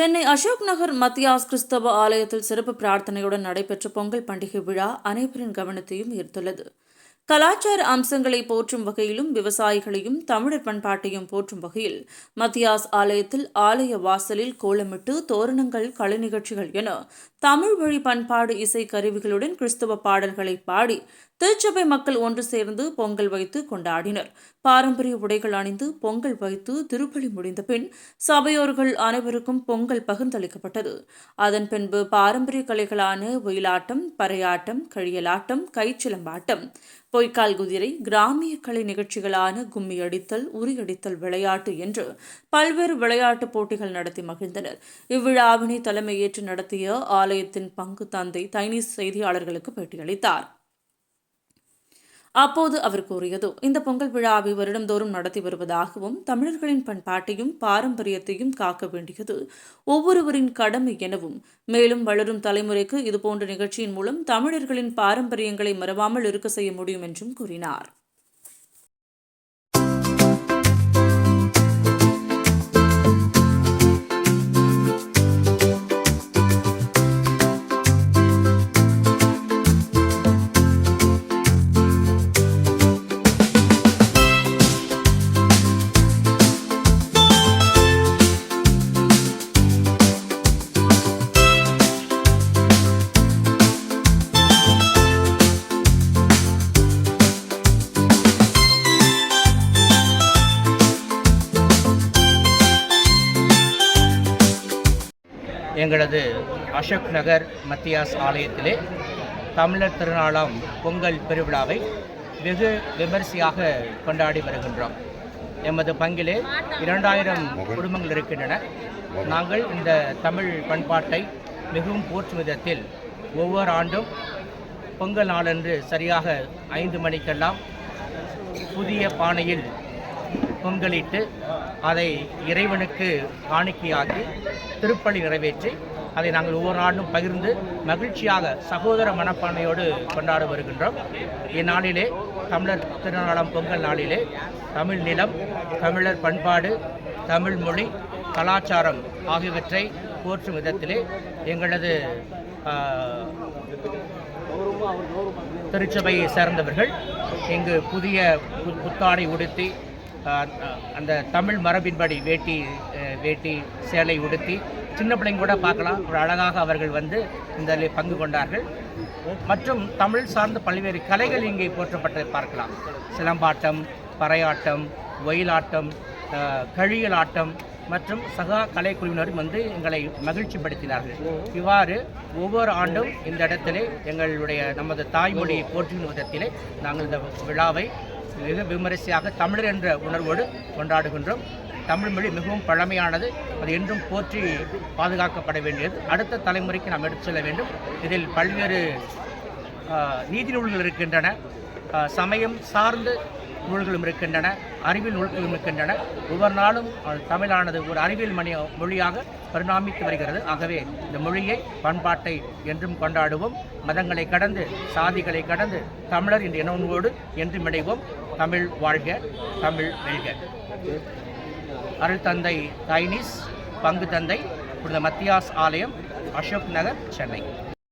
சென்னை அசோக் நகர் மத்தியாஸ் கிறிஸ்தவ ஆலயத்தில் சிறப்பு பிரார்த்தனையுடன் நடைபெற்ற பொங்கல் பண்டிகை விழா அனைவரின் கவனத்தையும் ஈர்த்துள்ளது. கலாச்சார அம்சங்களை போற்றும் வகையிலும் விவசாயிகளையும் தமிழர் பண்பாட்டையும் போற்றும் வகையில் மத்தியாஸ் ஆலயத்தில் ஆலய வாசலில் கோலமிட்டு தோரணங்கள் கலை நிகழ்ச்சிகள் என தமிழ் வழி பண்பாடு இசை கருவிகளுடன் கிறிஸ்தவ பாடல்களை பாடி திருச்சபை மக்கள் ஒன்று சேர்ந்து பொங்கல் வைத்து கொண்டாடினர். பாரம்பரிய உடைகள் அணிந்து பொங்கல் வைத்து திருப்பலி முடிந்த பின் சபையோர்கள் அனைவருக்கும் பொங்கல் பகிர்ந்தளிக்கப்பட்டது. அதன் பின்பு பாரம்பரிய கலைகளான ஒயிலாட்டம் பறையாட்டம் கழியலாட்டம் கைச்சிலம்பாட்டம் பொய்க்கால் குதிரை கிராமிய கலை நிகழ்ச்சிகளான கும்மி அடித்தல் உரியடித்தல் விளையாட்டு என்று பல்வேறு விளையாட்டுப் போட்டிகள் நடத்தி மகிழ்ந்தனர். இவ்விழாவினை தலைமையேற்று நடத்திய ஆலயத்தின் பங்கு தந்தை தைனீஸ் செய்தியாளர்களுக்கு பேட்டியளித்தார். அப்போது அவர் கூறியது இந்த பொங்கல் விழாவை வருடந்தோறும் நடத்தி வருவதாகவும் தமிழர்களின் பண்பாட்டையும் பாரம்பரியத்தையும் காக்க வேண்டியது ஒவ்வொருவரின் கடமை எனவும் மேலும் வளரும் தலைமுறைக்கு இதுபோன்ற நிகழ்ச்சியின் மூலம் தமிழர்களின் பாரம்பரியங்களை மறவாமல் இருக்க செய்ய முடியும் என்றும் கூறினார். எங்களது அசோக் நகர் மத்தியாஸ் ஆலயத்திலே தமிழர் திருநாளாம் பொங்கல் பெருவிழாவை வெகு விமரிசையாக கொண்டாடி வருகின்றோம். எமது பங்கிலே இரண்டாயிரம் குடும்பங்கள் இருக்கின்றன. நாங்கள் இந்த தமிழ் பண்பாட்டை மிகவும் போற்றும் விதத்தில் ஒவ்வொரு ஆண்டும் பொங்கல் நாளன்று சரியாக ஐந்து மணிக்கெல்லாம் புதிய பானையில் பொங்கலிட்டு அதை இறைவனுக்கு காணிக்கையாக்கி திருப்பலி நிறைவேற்றி அதை நாங்கள் ஒவ்வொரு ஆண்டும் பகிர்ந்து மகிழ்ச்சியாக சகோதர மனப்பான்மையோடு கொண்டாட வருகின்றோம். இந்நாளிலே தமிழர் திருநாளம் பொங்கல் நாளிலே தமிழ் நிலம் தமிழர் பண்பாடு தமிழ் மொழி கலாச்சாரம் ஆகியவற்றை போற்றும் விதத்திலே எங்களது திருச்சபையை சேர்ந்தவர்கள் இங்கு புதிய புத்தாடை உடுத்தி அந்த தமிழ் மரபின்படி வேட்டி வேட்டி சேலை உடுத்தி சின்ன பிள்ளைங்க கூட பார்க்கலாம். ஒரு அழகாக அவர்கள் வந்து இந்த பங்கு கொண்டார்கள். மற்றும் தமிழ் சார்ந்த பல்வேறு கலைகள் இங்கே போற்றப்பட்டதை பார்க்கலாம். சிலம்பாட்டம் பறையாட்டம் ஒயிலாட்டம் கழியல் கழியலாட்டம் மற்றும் சகா கலைக்குழுவினரும் வந்து எங்களை மகிழ்ச்சிப்படுத்தினார்கள். இவ்வாறு ஒவ்வொரு ஆண்டும் இந்த இடத்திலே எங்களுடைய நமது தாய்மொழியை போற்றும் விதத்திலே நாங்கள் இந்த விழாவை மிக விமரிசையாக தமிழர் என்ற உணர்வோடு கொண்டாடுகின்றோம். தமிழ் மொழி மிகவும் பழமையானது. அது என்றும் போற்றி பாதுகாக்கப்பட வேண்டியது. அடுத்த தலைமுறைக்கு நாம் எடுத்து செல்ல வேண்டும். இதில் பல்வேறு நீதி நூல்கள் இருக்கின்றன. சமயம் சார்ந்து நூல்களும் இருக்கின்றன. அறிவியல் நூல்களும் இருக்கின்றன. ஒவ்வொரு நாளும் தமிழானது ஒரு அறிவியல் மணி மொழியாக பரிணாமித்து வருகிறது. ஆகவே இந்த மொழியை பண்பாட்டை என்றும் கொண்டாடுவோம். மதங்களை கடந்து சாதிகளை கடந்து தமிழர் என்ற இனவோடு என்றும் இணைவோம். தமிழ் வாழ்க தமிழ் வெல்க அருள் தந்தை தைனிஸ் பங்கு தந்தை மத்தியாஸ் ஆலயம் அசோக் நகர் சென்னை.